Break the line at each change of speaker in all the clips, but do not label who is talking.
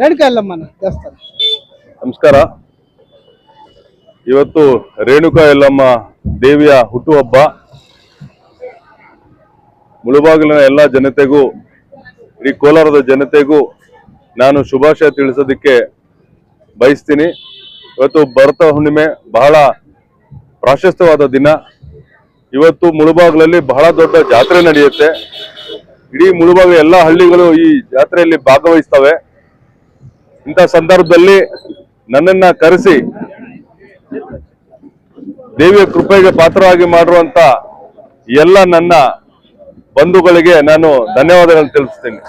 ರೇಣುಕಾ ದೇವಸ್ಥಾನ.
ನಮಸ್ಕಾರ. ಇವತ್ತು ರೇಣುಕಾ ಯಲ್ಲಮ್ಮ ದೇವಿಯ ಹುಟ್ಟುಹಬ್ಬ. ಮುಳುಬಾಗಿಲಿನ ಎಲ್ಲ ಜನತೆಗೂ, ಇಡೀ ಕೋಲಾರದ ಜನತೆಗೂ ನಾನು ಶುಭಾಶಯ ತಿಳಿಸೋದಕ್ಕೆ ಬಯಸ್ತೀನಿ. ಇವತ್ತು ಭರತ ಹುಣ್ಣಿಮೆ ಬಹಳ ಪ್ರಾಶಸ್ತ್ಯವಾದ ದಿನ. ಇವತ್ತು ಮುಳುಬಾಗಿಲಲ್ಲಿ ಬಹಳ ದೊಡ್ಡ ಜಾತ್ರೆ ನಡೆಯುತ್ತೆ. ಇಡೀ ಮುಳುಬಾಗಿಲು ಎಲ್ಲ ಹಳ್ಳಿಗಳು ಈ ಜಾತ್ರೆಯಲ್ಲಿ ಭಾಗವಹಿಸ್ತವೆ. ಇಂಥ ಸಂದರ್ಭದಲ್ಲಿ ನನ್ನನ್ನ ಕರೆಸಿ ದೇವಿಯ ಕೃಪೆಗೆ ಪಾತ್ರವಾಗಿ ಮಾಡಿರುವಂತ ಎಲ್ಲ ನನ್ನ ಬಂಧುಗಳಿಗೆ ನಾನು ಧನ್ಯವಾದಗಳನ್ನು ತಿಳಿಸ್ತೀನಿ.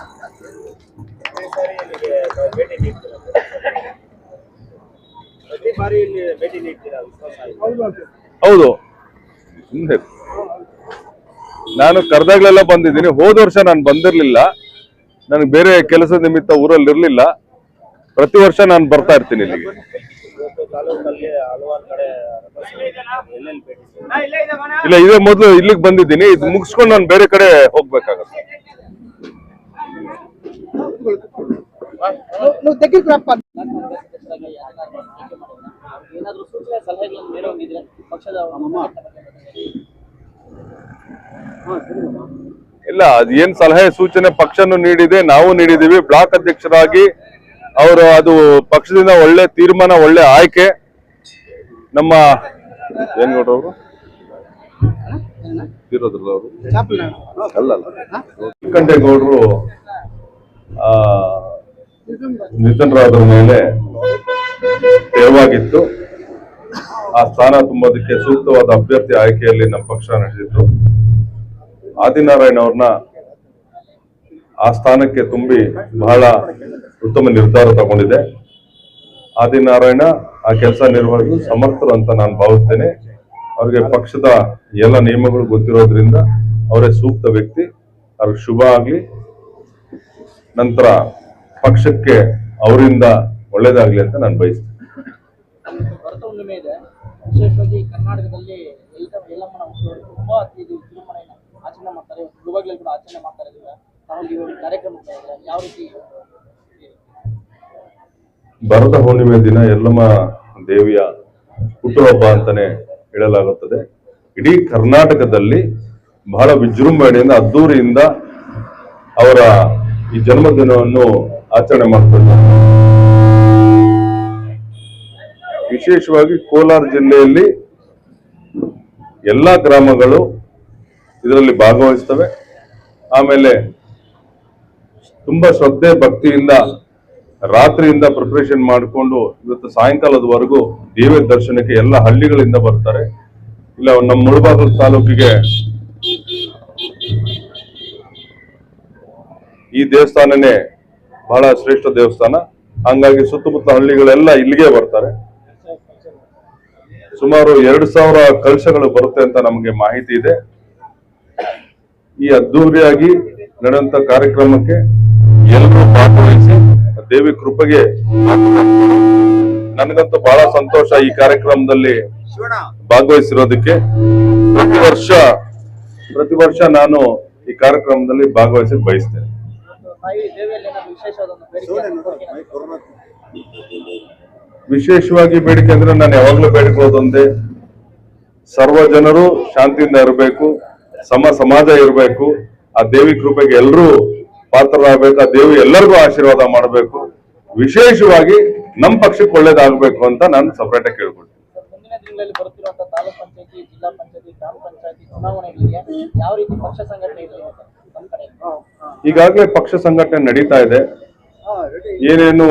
ಹೌದು. ನಾನು ಕರೆದಾಗ್ಲೆಲ್ಲ ಬಂದಿದ್ದೀನಿ. ಹೋದ ವರ್ಷ ನಾನು ಬಂದಿರ್ಲಿಲ್ಲ. ನನಗೆ ಬೇರೆ ಕೆಲಸ ನಿಮಿತ್ತ ಊರಲ್ಲಿ ಇರ್ಲಿಲ್ಲ ಪ್ರತಿ ವರ್ಷ ನಾನು ಬರ್ತಾ ಇರ್ತೀನಿ ಇಲ್ಲಿಗೆ. ಇಲ್ಲ ಇದೇ ಮೊದಲು ಇಲ್ಲಿಗೆ ಬಂದಿದ್ದೀನಿ. ಇದು ಮುಗಿಸ್ಕೊಂಡು ನಾನು ಬೇರೆ ಕಡೆ ಹೋಗ್ಬೇಕಾಗತ್ತೆ. ಇಲ್ಲ ಅದೇನ್ ಸಲಹೆ ಸೂಚನೆ ಪಕ್ಷನು ನೀಡಿದೆ ನಾವು ನೀಡಿದೀವಿ. ಬ್ಲಾಕ್ ಅಧ್ಯಕ್ಷರಾಗಿ ಅವರು ಅದು ಪಕ್ಷದಿಂದ ಒಳ್ಳೆ ತೀರ್ಮಾನ, ಒಳ್ಳೆ ಆಯ್ಕೆ. ನಮ್ಮ ಏನ್ ಅವರು? ಆ ನಿಧನರಾದ್ರ ಮೇಲೆ ತೆರವಾಗಿತ್ತು. ಆ ಸ್ಥಾನ ತುಂಬೋದಕ್ಕೆ ಸೂಕ್ತವಾದ ಅಭ್ಯರ್ಥಿ ಆಯ್ಕೆಯಲ್ಲಿ ನಮ್ಮ ಪಕ್ಷ ನಡೆಸಿದ್ರು ಆದಿನಾರಾಯಣ ಅವ್ರನ್ನ ಆ ಸ್ಥಾನಕ್ಕೆ ತುಂಬಿ ಬಹಳ ಉತ್ತಮ ನಿರ್ಧಾರ ತಗೊಂಡಿದೆ. ಆದಿನಾರಾಯಣ ಆ ಕೆಲಸ ನಿರ್ವಹಿಸಲು ಸಮರ್ಥರು ಅಂತ ನಾನು ಭಾವಿಸ್ತೇನೆ. ಅವರಿಗೆ ಪಕ್ಷದ ಎಲ್ಲ ನಿಯಮಗಳು ಗೊತ್ತಿರೋದ್ರಿಂದ ಅವರೇ ಸೂಕ್ತ ವ್ಯಕ್ತಿ. ಅವ್ರಿಗೆ ಶುಭ ಆಗಲಿ. ನಂತರ ಪಕ್ಷಕ್ಕೆ ಅವರಿಂದ ಒಳ್ಳೇದಾಗ್ಲಿ ಅಂತ ನಾನು ಬಯಸ್ತೇನೆ.
ಕರ್ನಾಟಕದಲ್ಲಿ ಎಲ್ಲ ಎಲ್ಲಮ್ಮನ ಹುಟ್ಟುಹಬ್ಬ ತುಂಬಾ ಇದು ವಿಜೃಂಭಣೆಯಿಂದ ಆಚರಣೆ ಮಾಡ್ತಾರೆ ಮುಳುಬಾಗ್ಲಲ್ಲಿ ಕೂಡ ಆಚರಣೆ ಮಾಡ್ತಾರೆ ಇದನ್ನ ತಾವು ಈ ಒಂದು ಕಾರ್ಯಕ್ರಮ ಯಾವ ರೀತಿ
ಭರದ ಹುಣ್ಣಿಮೆ ದಿನ ಎಲ್ಲಮ್ಮ ದೇವಿಯ ಹುಟ್ಟುಹಬ್ಬ ಅಂತಾನೆ ಹೇಳಲಾಗುತ್ತದೆ. ಇಡೀ ಕರ್ನಾಟಕದಲ್ಲಿ ಬಹಳ ವಿಜೃಂಭಣೆಯಿಂದ, ಅದ್ದೂರಿಯಿಂದ ಅವರ ಈ ಜನ್ಮದಿನವನ್ನು ಆಚರಣೆ ಮಾಡ್ತಾರೆ. ವಿಶೇಷವಾಗಿ ಕೋಲಾರ ಜಿಲ್ಲೆಯಲ್ಲಿ ಎಲ್ಲ ಗ್ರಾಮಗಳು ಇದರಲ್ಲಿ ಭಾಗವಹಿಸ್ತವೆ. ಆಮೇಲೆ ತುಂಬಾ ಶ್ರದ್ಧೆ, ಭಕ್ತಿಯಿಂದ ರಾತ್ರಿಯಿಂದ ಪ್ರಿಪರೇಷನ್ ಮಾಡಿಕೊಂಡು ಇವತ್ತು ಸಾಯಂಕಾಲದವರೆಗೂ ದೇವರ ದರ್ಶನಕ್ಕೆ ಎಲ್ಲ ಹಳ್ಳಿಗಳಿಂದ ಬರ್ತಾರೆ. ಇಲ್ಲ, ನಮ್ಮ ಮುಳಬಾಗಲ ತಾಲೂಕಿಗೆ ಈ ದೇವಸ್ಥಾನನೇ ಬಹಳ ಶ್ರೇಷ್ಠ ದೇವಸ್ಥಾನ. ಹಂಗಾಗಿ ಸುತ್ತಮುತ್ತ ಹಳ್ಳಿಗಳೆಲ್ಲ ಇಲ್ಲಿಗೆ ಬರ್ತಾರೆ. ಸುಮಾರು ಎರಡು ಸಾವಿರ ಕಲಶಗಳು ಬರುತ್ತೆ ಅಂತ ನಮಗೆ ಮಾಹಿತಿ ಇದೆ. ಈ ಅದ್ದೂರಿಯಾಗಿ ನಡೆಯುವಂತ ಕಾರ್ಯಕ್ರಮಕ್ಕೆ ಎಲ್ಲರೂ ಭಾಗವಹಿಸಿ ದೇವಿ ಕೃಪೆಗೆ ನನಗಂತೂ ಬಹಳ ಸಂತೋಷ ಈ ಕಾರ್ಯಕ್ರಮದಲ್ಲಿ ಭಾಗವಹಿಸಿರೋದಕ್ಕೆ. ಪ್ರತಿ ವರ್ಷ ಪ್ರತಿ ವರ್ಷ ನಾನು ಈ ಕಾರ್ಯಕ್ರಮದಲ್ಲಿ ಭಾಗವಹಿಸಿ ಬಯಸ್ತೇನೆ. ವಿಶೇಷವಾಗಿ ಬೇಡಿಕೆ ಅಂದ್ರೆ ನಾನು ಯಾವಾಗ್ಲೂ ಬೇಡಿಕೊಳ್ಳೋದೊಂದೇ ಸರ್ವ ಜನರು ಶಾಂತಿಯಿಂದ ಇರಬೇಕು, ಸಮ ಸಮಾಜ ಇರಬೇಕು. ಆ ದೇವಿ ಕೃಪೆಗೆ ಎಲ್ಲರೂ ಪಾತ್ರರಾಗಬೇಕು? ಆ ದೇವಿ ಎಲ್ಲರಿಗೂ ಆಶೀರ್ವಾದ ಮಾಡಬೇಕು. ವಿಶೇಷವಾಗಿ ನಮ್ಮ ಪಕ್ಷಕ್ಕೆ ಒಳ್ಳೇದಾಗಬೇಕು ಅಂತ ನಾನು ಸಪರೇಟ್ ಆಗಿ ಕೇಳ್ಕೊಳ್ತೀನಿ. ಈಗಾಗಲೇ ಪಕ್ಷ ಸಂಘಟನೆ ನಡೀತಾ ಇದೆ. ಏನೇನು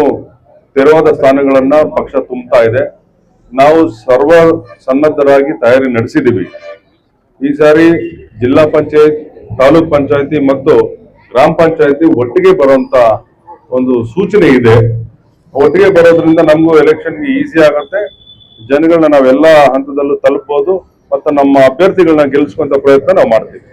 ತೆರವಾದ ಸ್ಥಾನಗಳನ್ನ ಪಕ್ಷ ತುಂಬುತ್ತಾ ಇದೆ ನಾವು ಸರ್ವ ಸನ್ನದ್ಧರಾಗಿ ತಯಾರಿ ನಡೆಸಿದ್ದೀವಿ. ಈ ಸಾರಿ ಜಿಲ್ಲಾ ಪಂಚಾಯತ್ ತಾಲೂಕ್ ಪಂಚಾಯತಿ ಮತ್ತು ಗ್ರಾಮ ಪಂಚಾಯತಿ ಒಟ್ಟಿಗೆ ಬರುವಂತ ಒಂದು ಸೂಚನೆ ಇದೆ. ಒಟ್ಟಿಗೆ ಬರೋದ್ರಿಂದ ನಮಗೂ ಎಲೆಕ್ಷನ್ಗೆ ಈಸಿ ಆಗುತ್ತೆ. ಜನಗಳನ್ನ ನಾವೆಲ್ಲ ಹಂತದಲ್ಲೂ ತಲುಪಬಹುದು ಮತ್ತು ನಮ್ಮ ಅಭ್ಯರ್ಥಿಗಳನ್ನ ಗೆಲ್ಲಿಸುವಂತ ಪ್ರಯತ್ನ ನಾವು ಮಾಡ್ತೀವಿ.